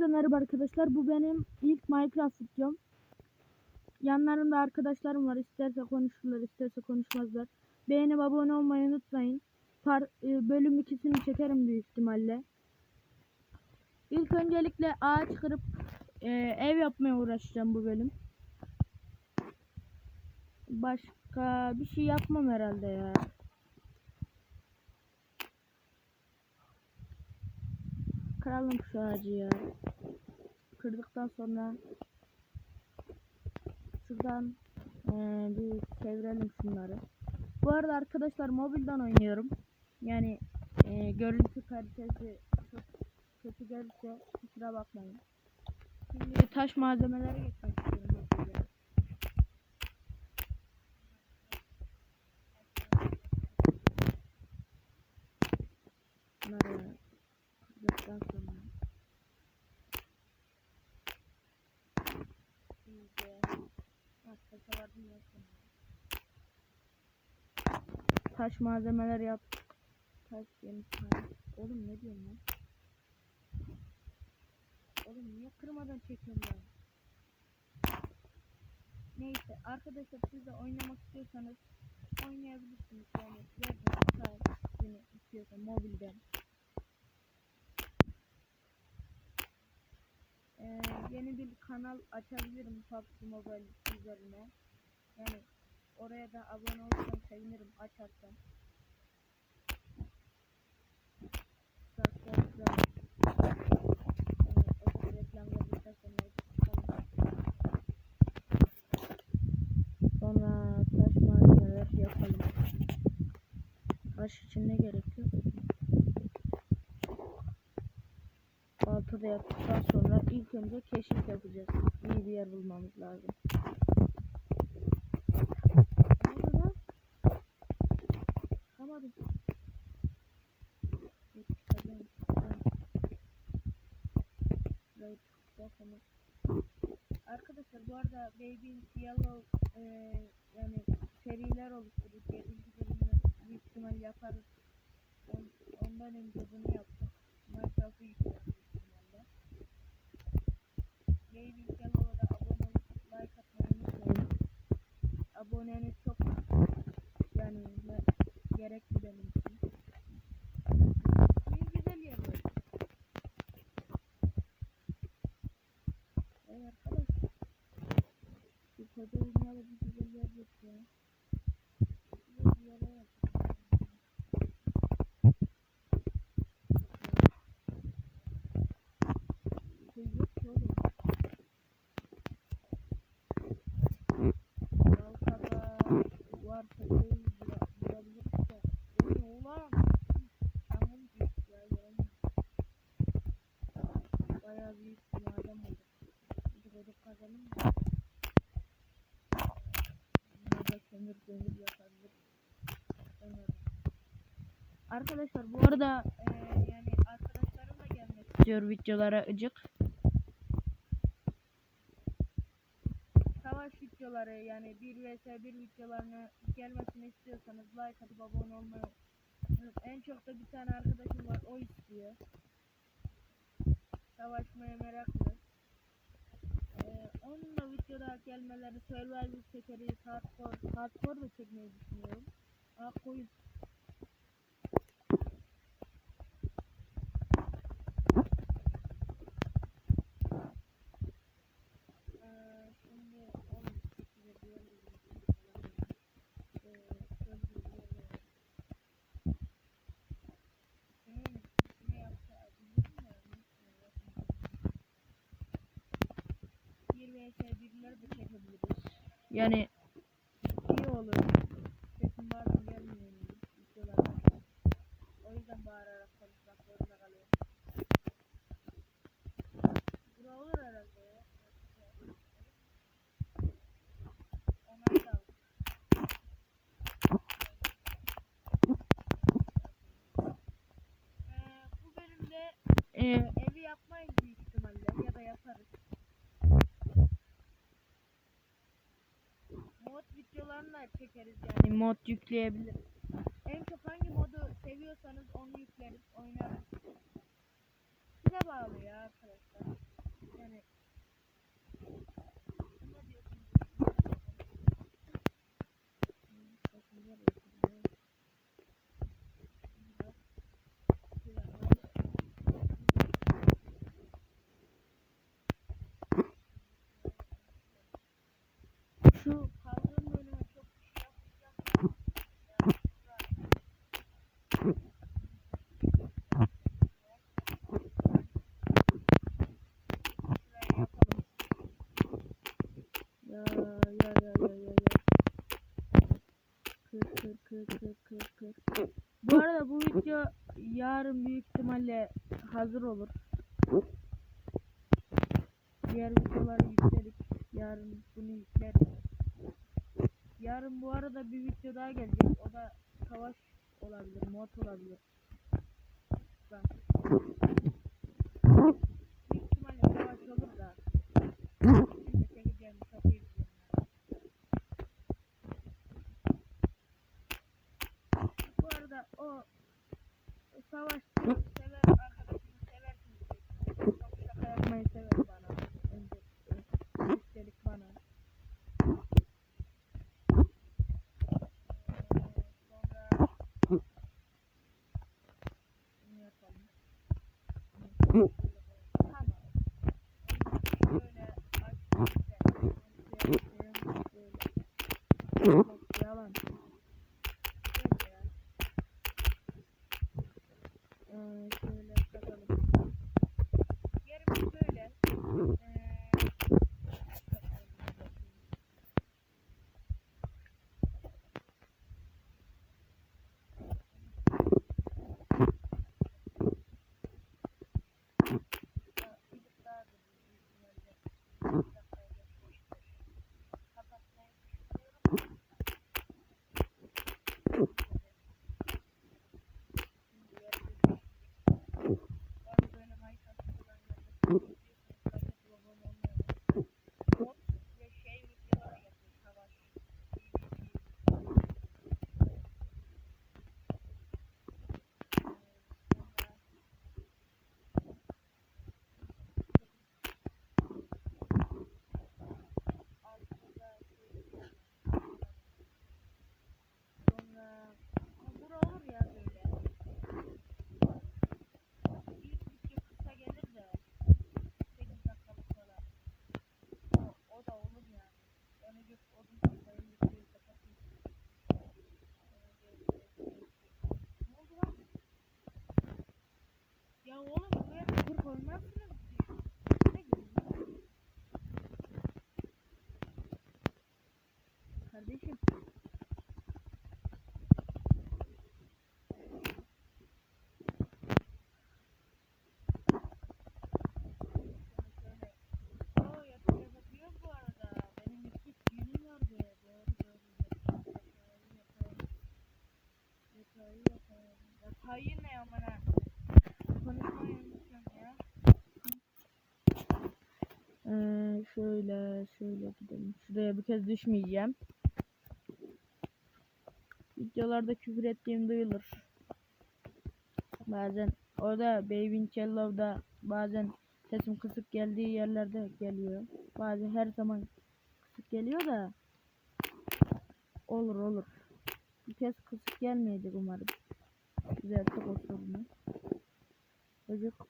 Hepinize merhaba arkadaşlar. Bu benim ilk Minecraft videom. Yanlarında arkadaşlarım var. İsterse konuşurlar, isterse konuşmazlar. Beğenip abone olmayı unutmayın. Par e, bölüm ikisini çekerim büyük ihtimalle. İlk öncelikle ağaç kırıp e, ev yapmaya uğraşacağım bu bölüm. Başka bir şey yapmam herhalde ya. Kıralım şu ağacı ya. Kırdıktan sonra şuradan eee, bir çevirelim şunları. Bu arada arkadaşlar mobilden oynuyorum. Yani eee, görüntü kalitesi çok kötü gelirse kusura bakmayın. Şimdi taş malzemelere geçmek istiyorum. hızlıca. Bunları kırdıktan sonra iyice Arkadaşlar Taş malzemeler yap. Taş yeni taş. Oğlum ne diyorsun lan? Oğlum niye kırmadan çekiyorum ben? Neyse arkadaşlar siz de oynamak istiyorsanız oynayabilirsiniz yani yerden sağ yine istiyorsan mobilden. Ee, yeni bir kanal açabilirim PUBG Mobile üzerine. Yani oraya da abone olursan sevinirim açarsan. Sonra taş malzemeler yapalım. Taş için ne gerekiyor? Balta da yaptıktan sonra ilk önce keşif yapacağız. İyi bir yer bulmamız lazım. Ne oldu lan? Arkadaşlar bu arada Baby Yellow e, yani seriler oluşturup 7. bölümü büyük ihtimal yaparız. On, ondan önce bunu yaptık. Minecraft'ı yükledik büyük ihtimalle. Baby Yellow'a da abone olup like atmayı unutmayın. Aboneniz çok yani ne, gerekli benim için. İyi güzel yerler. Ey arkadaş. Bir koca dünyada bir güzel yer yok ya. Güzel bir yere yapalım. Şey yok ki oğlum. Balkada varsa şey bula- bulabiliriz de. O ne ulan? Tamam büyük ya göremiyorum. Bayağı büyük bir maden bulduk. Bir koduk kazanım da. Burada kömür kömür yapabiliriz. Sonra- Arkadaşlar bu arada eee, yani arkadaşlarım da gelmek istiyor videolara ıcık. Savaş videoları yani 1 vs 1 videolarını gelmesini istiyorsanız like atıp abone olmayı. En çok da bir tane arkadaşım var o istiyor. Savaşmaya meraklı. Ee, onun da videoda gelmeleri survival çekeriz, hardcore, hardcore da çekmeyi düşünüyorum. Aa koyun. Ee, şimdi onu çekiyor Ee, söz veriyorum. Senin ne yapacağını bilmiyorum. Birler de çekebiliriz. Yani iyi olur. Sesim bazen gelmiyor videolarda. O yüzden bağırarak konuşmak zorunda kalıyorum. Bura olur herhalde ya. Onay da aldım. Ee, bu bölümde e, evi yapmayız büyük ihtimalle ya da yaparız. Mod videolarını da çekeriz yani mod yükleyebiliriz. En çok hangi modu seviyorsanız onu yükleriz, oynarız. Size bağlı ya arkadaşlar. Yarın büyük ihtimalle hazır olur. Diğer videoları yükledik. Yarın bunu yükleriz. Yarın bu arada bir video daha gelecek. O da savaş olabilir, mod olabilir. Ben. Büyük ihtimalle savaş olur da. Bu arada o savaş sever arkadaşımı seversiniz. Çok şaka yapmayı sever bana. Önce e, üstelik bana. Ee, sonra ne yapalım? Tamam. Şöyle açtık böyle. Yok, Yalan. Şöyle ya. Ee, şöyle bakalım. Yerimiz böyle. Ee, Sonra bura olur ya böyle. İlk video kısa gelir de 8 dakikalık falan. O, o da olur yani. Ben önce odun toplayayım videoyu kapatayım. Ne oldu lan? Ya oğlum buraya kapır koymazsınız. Ne gülüyorsun? Kardeşim. Oo yapacak yapıyor bu arada. Benim iki günüm vardı. Doğru doğru. Yatağı yatağı. Yatağı ne amına? Konuşmayı unutacağım ya. Ee, şöyle gidelim. Şuraya bir kez düşmeyeceğim. Videolarda küfür ettiğim duyulur. Bazen orada Baby in Yellow'da bazen sesim kısık geldiği yerlerde geliyor. Bazen her zaman kısık geliyor da olur olur. Bir kez kısık gelmeyecek umarım. Güzel çok sorunu. Çocuk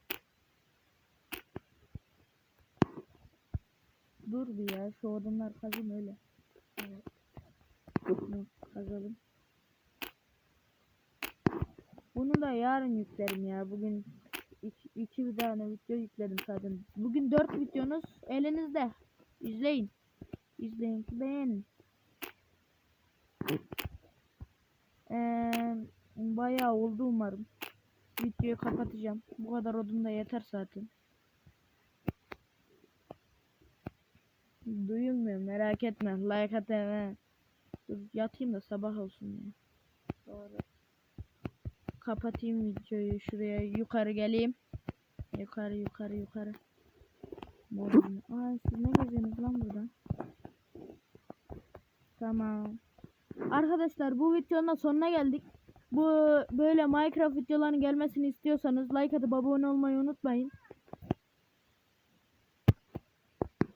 Dur bir ya şu odunlar kazın öyle. Evet. Kazalım. Bunu da yarın yüklerim ya. Bugün iki, iki bir tane video yükledim zaten. Bugün dört videonuz elinizde. İzleyin. İzleyin ki beğenin. Ee, bayağı oldu umarım. Videoyu kapatacağım. Bu kadar odun da yeter zaten. Duyulmuyor merak etme. Like at he. Dur yatayım da sabah olsun ya. Doğru. Kapatayım videoyu. Şuraya yukarı geleyim. Yukarı yukarı yukarı. Morum. Aa siz ne geziyorsunuz lan burada? Tamam. Arkadaşlar bu videonun sonuna geldik. Bu böyle Minecraft videolarının gelmesini istiyorsanız like atıp abone olmayı unutmayın.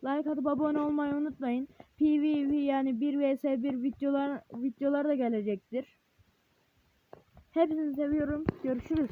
Like atıp abone olmayı unutmayın. PvP yani 1 vs 1 videolar videolar da gelecektir. Hepinizi seviyorum. Görüşürüz.